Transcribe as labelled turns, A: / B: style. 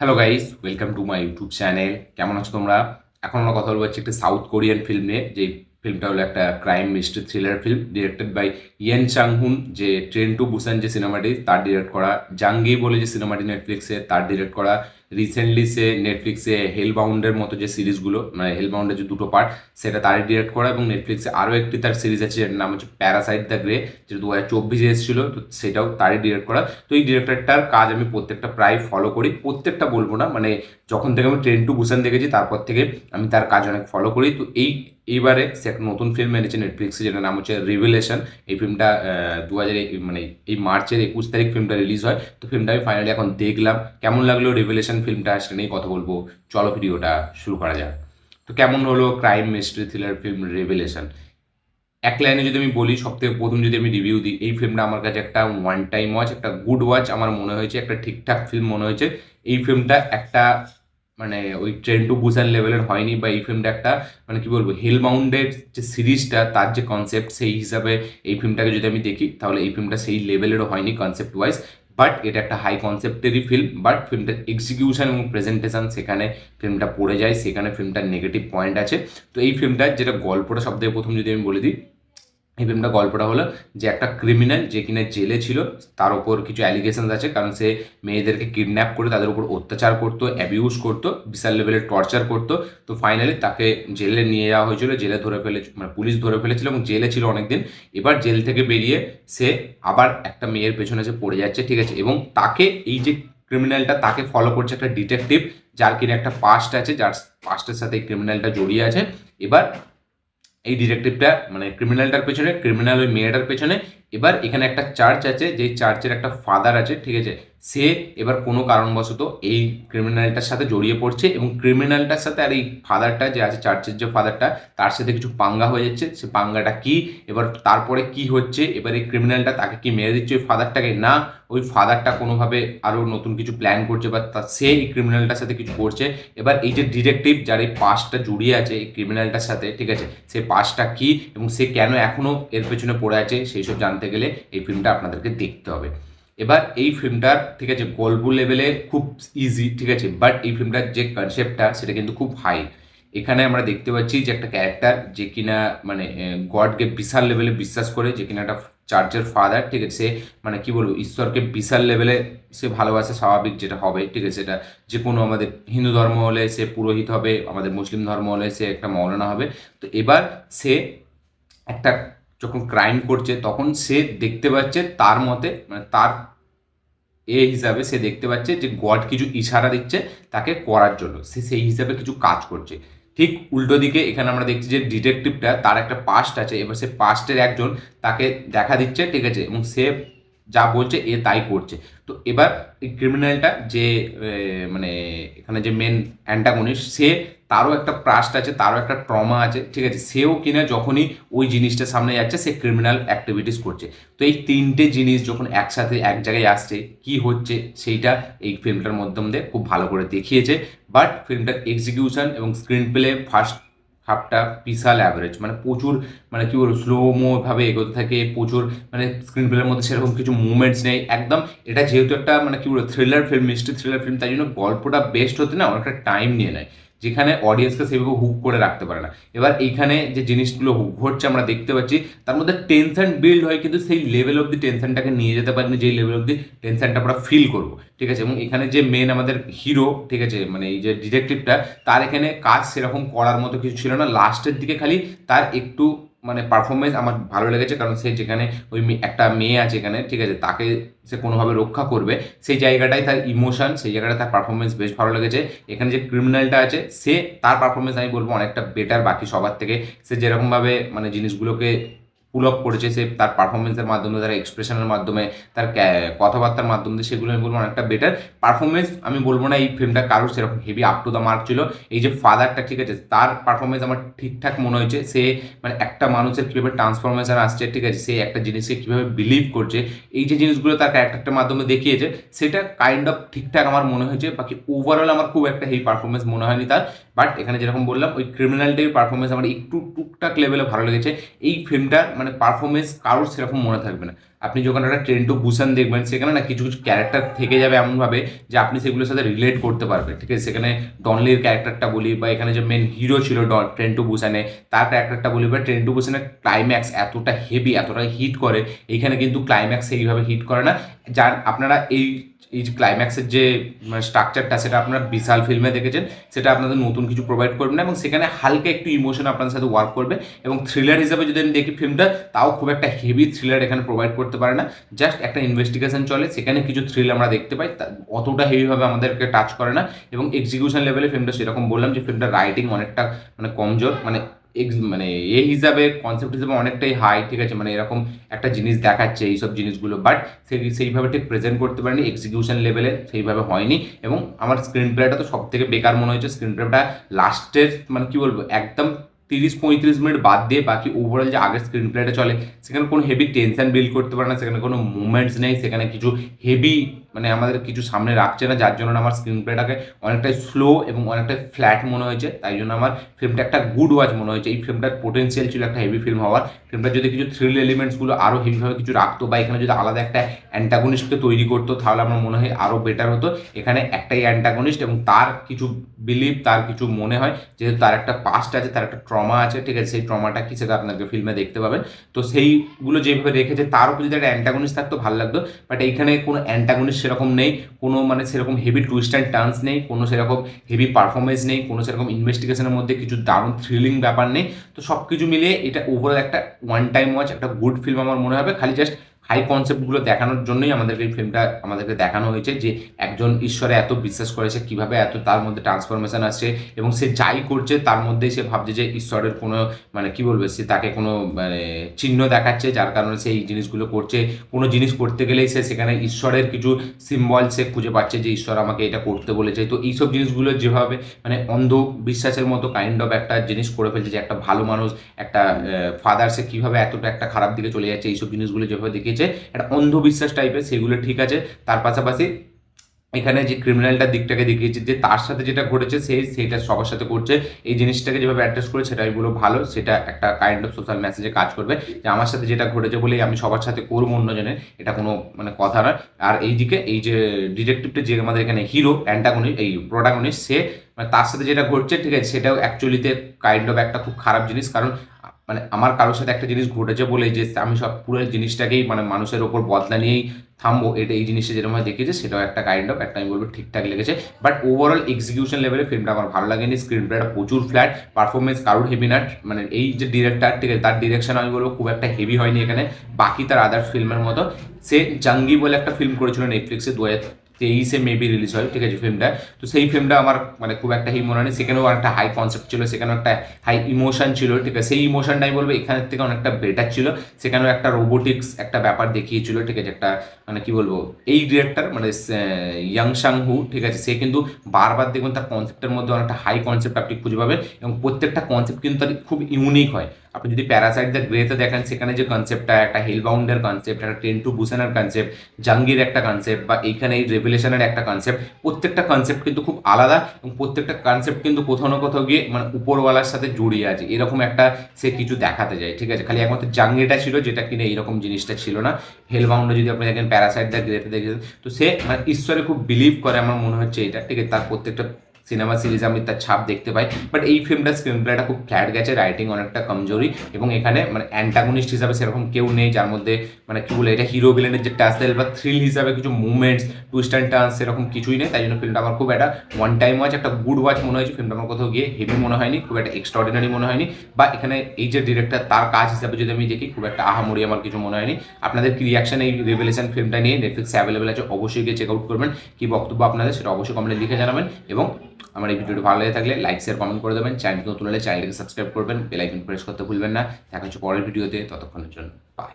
A: Hello guys welcome to my YouTube channel কেমন আছো তোমরা? এখন আমরা কথা বলব হচ্ছে একটা সাউথ কোরিয়ান ফিল্ম নিয়ে। যে ফিল্মটা হলো একটা crime mystery thriller film directed by Yeon Changhoon যে ট্রেন টু বুসান যে সিনেমাটি তার ডিরেক্ট করা। জাঙ্গি বলে যে সিনেমাটি নেটফ্লিক্সে তার ডিরেক্ট করা। রিসেন্টলি সে নেটফ্লিক্সে হেল বাউন্ডের মতো যে সিরিজগুলো মানে হেল বাউন্ডের যে দুটো পার্ট সেটা তারই ডিরেক্ট করা এবং নেটফ্লিক্সে আরও একটি তার সিরিজ আছে যেটার নাম হচ্ছে প্যারাসাইট দ্য গ্রে যেটা দু হাজার চব্বিশে এসেছিল, তো সেটাও তারই ডিরেক্ট করা। তো এই ডিরেক্টরটার কাজ আমি প্রত্যেকটা প্রায় ফলো করি, প্রত্যেকটা বলব না মানে যখন থেকে আমি ট্রেন টু বুসান দেখেছি, তারপর থেকে আমি তার কাজ অনেক ফলো করি। তো এই, এইবারে সে একটা নতুন ফিল্ম এনেছে নেটফ্লিক্সে যেটার নাম হচ্ছে রিভিলেশন এই ফিল্মটা দু হাজার মানে এই মার্চের একুশ তারিখ ফিল্মটা রিলিজ হয়। তো ফিল্মটা আমি ফাইনালি এখন দেখলাম। কেমন লাগল রিভিলেশন ফিল্মটা সেটা নিয়ে কথা বলব। চলো ভিডিওটা শুরু করা যাক। তো কেমন হলো crime mystery thriller film revelation এক লাইনে যদি আমি বলি সব থেকে প্রথম যদি আমি রিভিউ দিই, এই ফিল্মটা আমার কাছে একটা ওয়ান টাইম ওয়াচ একটা গুড ওয়াচ আমার মনে হয়েছে, একটা ঠিকঠাক ফিল্ম মনে হয়েছে। এই ফিল্মটা একটা মানে ওই ট্রেন টু বুসান লেভেলের হয়নি বা এই ফিল্মটা একটা মানে কি বলব হিল মাউন্ডের যে সিরিজটা, তার যে কনসেপ্ট সেই হিসাবে এই ফিল্মটাকে যদি আমি দেখি, তাহলে এই ফিল্মটা সেই লেভেলেরও হয়নি কনসেপ্ট ওয়াইজ বাট এটা একটা হাই কনসেপ্টেরই ফিল্ম বাট ফিল্মটার এক্সিকিউশন এবং প্রেজেন্টেশন সেখানে ফিল্মটা পড়ে যায়, সেখানে ফিল্মটার নেগেটিভ পয়েন্ট আছে। তো এই ফিল্মটার যেটা গল্পটা সব থেকে প্রথম যদি আমি বলে দিই এই ফিল্মটা গল্পটা হলো যে একটা ক্রিমিনাল যে কিনা জেলে ছিল, তার ওপর কিছু অ্যালিগেশনস আছে। কারণ সে মেয়েদেরকে কিডন্যাপ করে তাদের উপর অত্যাচার করতো অ্যাবিউজ করতো, বিশাল লেভেলের টর্চার করতো। তো ফাইনালি তাকে জেলে নিয়ে যাওয়া হয়েছিল, জেলে ধরে ফেলে মানে পুলিশ ধরে ফেলেছিল এবং জেলে ছিল অনেকদিন। এবার জেল থেকে বেরিয়ে সে আবার একটা মেয়ের পেছনে সে পড়ে যাচ্ছে, ঠিক আছে? এবং তাকে এই যে ক্রিমিনালটা তাকে ফলো করছে একটা ডিটেকটিভ যার কিনা একটা পাস্ট আছে, যার পাস্টের সাথে ক্রিমিনালটা জড়িয়ে আছে। এবার এই ডিটেকটিভটা মানে ক্রিমিনালটার পেছনে ক্রিমিনাল ওই মেয়েটার পেছনে। এবার এখানে একটা চার্চ আছে, যেই চার্চের একটা ফাদার আছে, ঠিক আছে? সে এবার কোনো কারণবশত এই ক্রিমিনালটার সাথে জড়িয়ে পড়ছে এবং ক্রিমিনালটার সাথে আর এই ফাদারটা যে আছে চার্চের যে ফাদারটা তার সাথে কিছু পাঙ্গা হয়ে যাচ্ছে। সে পাঙ্গাটা কি? এবার তারপরে কি হচ্ছে? এবার এই ক্রিমিনালটা তাকে কি মেরে দিচ্ছে? ওই ফাদারটাকে না। ওই ফাদারটা কোনোভাবে আরও নতুন কিছু প্ল্যান করছে বা সে এই ক্রিমিনালটার সাথে কিছু করছে। এবার এই যে ডিটেকটিভ যার এই পাসটা জড়িয়ে আছে এই ক্রিমিনালটার সাথে, ঠিক আছে? সে পাসটা কি এবং সে কেন এখনও এর পেছনে পড়ে আছে, সেই সব জানতে গেলে এই ফিল্মটা আপনাদেরকে দেখতে হবে। এবার এই ফিল্মটার ঠিক আছে গল্প লেভেলে খুব ইজি ঠিক আছে? বাট এই ফিল্মটার যে কনসেপ্টটা সেটা কিন্তু খুব হাই এখানে আমরা দেখতে পাচ্ছি যে একটা ক্যারেক্টার যে কিনা মানে গডকে বিশাল লেভেলে বিশ্বাস করে, যে কিনা একটা চার্চের ফাদার ঠিক আছে? সে মানে কি বলব? ঈশ্বরকে বিশাল লেভেলে সে ভালোবাসে স্বাভাবিক যেটা হবে, ঠিক আছে? সেটা যে কোনো আমাদের হিন্দু ধর্ম হলে সে পুরোহিত হবে, আমাদের মুসলিম ধর্ম হলে সে একটা মৌলানা হবে। তো এবার সে একটা যখন ক্রাইম করছে, তখন সে দেখতে পাচ্ছে তার মতে মানে তার এ হিসাবে সে দেখতে পাচ্ছে যে গড কিছু ইশারা দিচ্ছে তাকে করার জন্য। সে সেই হিসাবে কিছু কাজ করছে। ঠিক উল্টো দিকে এখানে আমরা দেখছি যে ডিটেকটিভটা তার একটা পাস্ট আছে, এবার সে পাস্টের একজন তাকে দেখা দিচ্ছে, ঠিক আছে? এবং সে যা বলছে এ তাই করছে। তো এবার ক্রিমিনালটা যে মানে এখানে যে মেন অ্যান্টাগনিস্ট সে তারও একটা প্রাস্ট আছে, তারও একটা ট্রমা আছে, ঠিক আছে? সেও কিনা যখনই ওই জিনিসটা সামনে যাচ্ছে, সে ক্রিমিনাল অ্যাক্টিভিটিস করছে। তো এই তিনটে জিনিস যখন একসাথে এক জায়গায় আসছে, কি হচ্ছে সেইটা এই ফিল্মটার মাধ্যম দিয়ে খুব ভালো করে দেখিয়েছে। বাট ফিল্মটার এক্সিকিউশন এবং স্ক্রিন প্লে ফার্স্ট হাফটা বিশাল অ্যাভারেজ মানে প্রচুর মানে কী বলব স্লোমো ভাবে এগোতে থাকে, প্রচুর মানে স্ক্রিন প্লের মধ্যে সেরকম কিছু মুভমেন্টস নেই। একদম এটা যেহেতু একটা মানে কী বলব thriller film mystery thriller film তাই জন্য গল্পটা বেস্ট হতে না অনেকটা টাইম নিয়ে নেয়। যেখানে অডিয়েন্সকে সেভাবে হুক করে রাখতে পারে না। এবার এইখানে যে জিনিসগুলো ঘটছে আমরা দেখতে পাচ্ছি, তার মধ্যে টেনশন বিল্ড হয় কিন্তু সেই লেভেল অব দি টেনশনটাকে নিয়ে যেতে পারিনি, যেই লেভেল অব দি টেনশনটা আমরা ফিল করব। ঠিক আছে? এবং এখানে যে মেন আমাদের হিরো ঠিক আছে? মানে এই যে ডিটেকটিভটা তার এখানে কাজ সেরকম করার মতো কিছু ছিল না। লাস্টের দিকে খালি তার একটু মানে পারফরমেন্স আমার ভালো লেগেছে কারণ সে যেখানে ওই একটা মেয়ে আছে এখানে, ঠিক আছে, তাকে সে কোনোভাবে রক্ষা করবে, সেই জায়গাটাই তার ইমোশন সেই জায়গাটায় তার পারফরমেন্স বেশ ভালো লেগেছে। এখানে যে ক্রিমিনালটা আছে, সে তার পারফরমেন্স আমি বলব অনেকটা বেটার বাকি সবার থেকে। সে যেরকমভাবে মানে জিনিসগুলোকে পুল আপ করেছে, সে তার পারফরমেন্সের মাধ্যমে, তার এক্সপ্রেশনের মাধ্যমে, তার কথাবার্তার মাধ্যমে সেগুলো আমি বলব অনেকটা বেটার পারফরমেন্স আমি বলব না এই ফিল্মটা কারোর সেরকম heavy up to the mark ছিল। এই যে ফাদারটা ঠিক আছে, তার পারফরমেন্স আমার ঠিকঠাক মনে হয়েছে। সে মানে একটা মানুষের কীভাবে ট্রান্সফরমেশন আসছে, ঠিক আছে, সে একটা জিনিসকে কীভাবে বিলিভ করছে, এই যে জিনিসগুলো তার ক্যারেক্টারটার মাধ্যমে দেখিয়েছে, সেটা কাইন্ড অফ ঠিকঠাক আমার মনে হয়েছে। বাকি ওভারঅল আমার খুব একটা হেভি পারফরমেন্স মনে হয়নি তার। বাট এখানে যেরকম বললাম, ওই ক্রিমিনালটির পারফরমেন্স আমার একটু টুকটাক লেভেলে ভালো লেগেছে। এই ফিল্মটার মানে পারফরমেন্স কারোর সেরকম মনে থাকবে না। আপনি যখন একটা ট্রেন টু বুসান দেখবেন, সেখানে না কিছু কিছু ক্যারেক্টার থেকে যাবে এমনভাবে যে আপনি সেগুলোর সাথে রিলেট করতে পারবেন, ঠিক আছে? সেখানে ডনলির ক্যারেক্টারটা বলি বা এখানে যে মেন হিরো ছিল ট্রেন টু বুসানে তার ক্যারেক্টারটা বলি বা ট্রেন টু বুসানের ক্লাইম্যাক্স এতটা হেভি এতটা হিট করে এইখানে কিন্তু ক্লাইম্যাক্স এইভাবে হিট করে না। যার, আপনারা এই এই যে ক্লাইম্যাক্সের যে স্ট্রাকচারটা সেটা আপনারা বিশাল ফিল্মে দেখেছেন, সেটা আপনাদের নতুন কিছু প্রোভাইড করবে না এবং সেখানে হালকা একটু ইমোশন আপনাদের সাথে ওয়ার্ক করবে এবং থ্রিলার হিসাবে যদি আমি দেখি ফিল্মটা তাও খুব একটা হেভি থ্রিলার এখানে প্রোভাইড করতে পারে না। জাস্ট একটা ইনভেস্টিগেশন চলে, সেখানে কিছু থ্রিল আমরা দেখতে পাই অতটা হেভিভাবে আমাদেরকে টাচ করে না এবং এক্সিকিউশন লেভেলে ফিল্মটা সেরকম বললাম যে ফিল্মটা রাইটিং অনেকটা মানে কমজোর মানে এক্স মানে এ হিসাবে কনসেপ্ট হিসাবে অনেকটাই হাই ঠিক আছে? মানে এরকম একটা জিনিস দেখাচ্ছে এইসব জিনিসগুলো বাট সেই, সেইভাবে ঠিক প্রেজেন্ট করতে পারেনি এক্সিকিউশন লেভেলে সেইভাবে হয়নি, এবং আমার স্ক্রিন প্লেটা তো সব থেকে বেকার মনে হয়েছে স্ক্রিন প্লেটা লাস্টের মানে কি বলব, একদম তিরিশ পঁয়ত্রিশ মিনিট বাদ দিয়ে বাকি ওভারঅল যে আগের স্ক্রিন প্লেটা চলে, সেখানে কোনো হেভি টেনশন বিল্ড করতে পারে না, সেখানে কোনো মুভমেন্টস নেই, সেখানে কিছু হেভি মানে আমাদের কিছু সামনে রাখছে না, যার জন্য আমার স্ক্রিন প্লেটাকে অনেকটাই স্লো এবং অনেকটাই ফ্ল্যাট মনে হয়েছে। তাই জন্য আমার ফিল্মটা একটা গুড ওয়াচ মনে হয়েছে। এই ফিল্মটার পোটেন্সিয়াল ছিল একটা হেভি ফিল্ম হওয়ার। ফিল্মটা যদি কিছু থ্রিল এলিমেন্টসগুলো আরও হেভিভাবে কিছু রাখতো বা এখানে যদি আলাদা একটা অ্যান্টাগনিস্টকে তৈরি করতো, তাহলে আমার মনে হয় আরও বেটার হতো। এখানে একটাই অ্যান্টাগনিস্ট এবং তার কিছু বিলিভ তার কিছু মনে হয়। যেহেতু তার একটা পাস্ট আছে, তার একটা ট্রমা আছে, ঠিক আছে? সেই ট্রমাটা কি সেটা আপনাকে ফিল্মে দেখতে পাবেন। তো সেইগুলো যেভাবে রেখেছে, তার উপর যদি একটা অ্যান্টাগনিস্ট থাকতো, ভালো লাগতো। বাট এইখানে কোনো অ্যান্টাগনিস্ট সেরকম নেই, কোনো মানে সেরকম হেভি টুইস্ট অ্যান্ড টার্নস নেই, কোনো সেরকম হেভি পারফরমেন্স নেই, কোনো সেরকম ইনভেস্টিগেশনের মধ্যে কিছু দারুণ থ্রিলিং ব্যাপার নেই। তো সব কিছু মিলিয়ে এটা ওভারঅল একটা ওয়ান টাইম ওয়াচ একটা গুড ফিল্ম আমার মনে হবে। খালি জাস্ট হাই কনসেপ্টগুলো দেখানোর জন্যই আমাদেরকে এই ফিল্মটা আমাদেরকে দেখানো হয়েছে যে একজন ঈশ্বরে এত বিশ্বাস করেছে, কীভাবে এত তার মধ্যে ট্রান্সফরমেশন আসছে এবং সে যাই করছে তার মধ্যেই সে ভাবছে যে ঈশ্বরের কোনো মানে কি বলবে, সে তাকে কোনো মানে চিহ্ন দেখাচ্ছে যার কারণে সে এই জিনিসগুলো করছে। কোনো জিনিস করতে গেলেই সে সেখানে ঈশ্বরের কিছু সিম্বল সে খুঁজে পাচ্ছে যে ঈশ্বর আমাকে এটা করতে বলেছে। তো এইসব জিনিসগুলো যেভাবে মানে অন্ধ বিশ্বাসের মতো কাইন্ড অফ একটা জিনিস করে ফেলছে যে একটা ভালো মানুষ, একটা ফাদার সে কীভাবে এতটা একটা খারাপ দিকে চলে যাচ্ছে, এইসব জিনিসগুলো যেভাবে দেখিয়েছে একটা অন্ধবিশ্বাস টাইপের সেগুলো ঠিক আছে। তার পাশাপাশি এখানে যে ক্রিমিনালটার দিকটাকে দেখিয়েছে, যে তার সাথে যেটা ঘটেছে, সে, সেটা সবার সাথে করছে। এই জিনিসটাকে যেভাবে অ্যাড্রেস করে সেটা ভালো, সেটা একটা কাইন্ড অফ সোশ্যাল মেসেজে কাজ করবে। যে আমার সাথে যেটা ঘটেছে বলেই আমি সবার সাথে করব অন্যজনের এটা কোনো মানে কথা নয়। আর এইদিকে এই যে ডিটেকটিভটা যে আমাদের এখানে হিরো অ্যান্টাগনিস্ট এই প্রোটাগনিস্ট সে মানে তার সাথে যেটা ঘটছে, ঠিক আছে, সেটাও অ্যাকচুয়ালিতে কাইন্ড অফ একটা খুব খারাপ জিনিস। কারণ মানে আমার কারোর সাথে একটা জিনিস ঘটেছে বলে যে আমি সব পুরো জিনিসটাকেই মানে মানুষের ওপর বদলা নিয়েই থামবো, এটা এই জিনিসটা যেরকম দেখিয়েছে সেটাও একটা কাইন্ড অফ একটা আমি বলব ঠিকঠাক লেগেছে। বাট ওভারঅল এক্সিকিউশন লেভেলে ফিল্মটা আমার ভালো লাগেনি স্ক্রিন প্লেটা প্রচুর ফ্ল্যাট পারফরমেন্স কারোর হেভি নাট মানে এই যে ডিরেক্টর ঠিক আছে তার ডিরেকশন আমি বলব খুব একটা হেভি হয়নি এখানে, বাকি তার আদার ফিল্মের মতো। সে জাঙ্গি বলে একটা ফিল্ম করেছিল নেটফ্লিক্সে দু হাজার তেইশে মেবি রিলিজ হয়, ঠিক আছে ফিল্মটা তো সেই ফিল্মটা আমার মানে খুব একটা হিট মনে হয়নি। সেখানেও একটা হাই কনসেপ্ট ছিল, সেখানেও একটা হাই ইমোশন ছিল, ঠিক আছে। সেই ইমোশনটা আমি বলব, এখানের থেকে অনেকটা বেটার ছিল। সেখানেও একটা রোবোটিক্স একটা ব্যাপার দেখিয়েছিল, ঠিক আছে, একটা মানে কি বলব, এই ডিরেক্টর মানে ইয়াং সাং হু ঠিক আছে, সে কিন্তু বারবার দেখবেন তার কনসেপ্টের মধ্যে অনেকটা হাই কনসেপ্ট আপনি খুঁজে পাবেন এবং প্রত্যেকটা কনসেপ্ট কিন্তু তার খুব ইউনিক হয়। আপনি যদি প্যারাসাইট দ্য গ্রেতে দেখেন, সেখানে যে কনসেপ্টটা একটা হেলবাউন্ডের কনসেপ্ট একটা ট্রেন টু বুসানের কনসেপ্ট জাঙ্গির একটা কনসেপ্ট বা এইখানে এই রেভেলেশনের একটা কনসেপ্ট প্রত্যেকটা কনসেপ্ট কিন্তু খুব আলাদা এবং প্রত্যেকটা কনসেপ্ট কিন্তু কোথাও না কোথাও গিয়ে মানে উপরওয়ালার সাথে জড়িয়ে আছে। এরকম একটা সে কিছু দেখাতে যায়, ঠিক আছে? খালি একমাত্র জাঙ্গিটা ছিল, যেটা কিনা এইরকম জিনিসটা ছিল না। হেলবাউন্ডে যদি আপনি দেখেন প্যারাসাইট দ্য গ্রেতে দেখেন, তো সে মানে ঈশ্বরে খুব বিলিভ করে, আমার মনে হচ্ছে এটা, ঠিক আছে? তার প্রত্যেকটা সিনেমা সিরিজ আমি তার ছাপ দেখতে পাই। বাট এই ফিল্মটা স্ক্রিন প্লেটা খুব ফ্ল্যাট গেছে রাইটিং অনেকটা কমজোরি এবং এখানে মানে অ্যান্টাগনিস্ট হিসাবে সেরকম কেউ নেই যার মধ্যে মানে কি বলে এটা হিরো ভিলেনের যে টাসেল বা থ্রিল হিসাবে কিছু মুভমেন্টস টুইস্ট অ্যান্ড টার্নস সেরকম কিছুই নেই। তাই জন্য ফিল্মটা আমার খুব একটা ওয়ান টাইম ওয়াচ একটা গুড ওয়াচ মনে হয়েছে ফিল্মটা আমার কোথাও গিয়ে হেভি মনে হয়নি, খুব একটা এক্সট্রাঅর্ডিনারি মনে হয়নি। বা এখানে এই যে ডিরেক্টর তার কাজ হিসাবে যদি আমি দেখি, খুব একটা আহামরি আমার কিছু মনে হয়নি। আপনাদের কি রিয়াকশন এই রেভেলেশন ফিল্মটা নিয়ে? নেটফ্লিক্সে অ্যাভেলেবেল আছে, অবশ্যই গিয়ে চেক আউট করবেন। কি বক্তব্য আপনাদের সেটা অবশ্যই কমেন্টে লিখে জানাবেন এবং আমার এই ভিডিওটি ভালো লেগে থাকলে লাইক শেয়ার কমেন্ট করে দেবেন। চ্যানেলকে নতুন হলে চ্যানেলকে সাবস্ক্রাইব করবেন। বেল আইকন প্রেস করতে ভুলবেন না। দেখা হচ্ছে পরের ভিডিওতে। ততক্ষণের জন্য বাই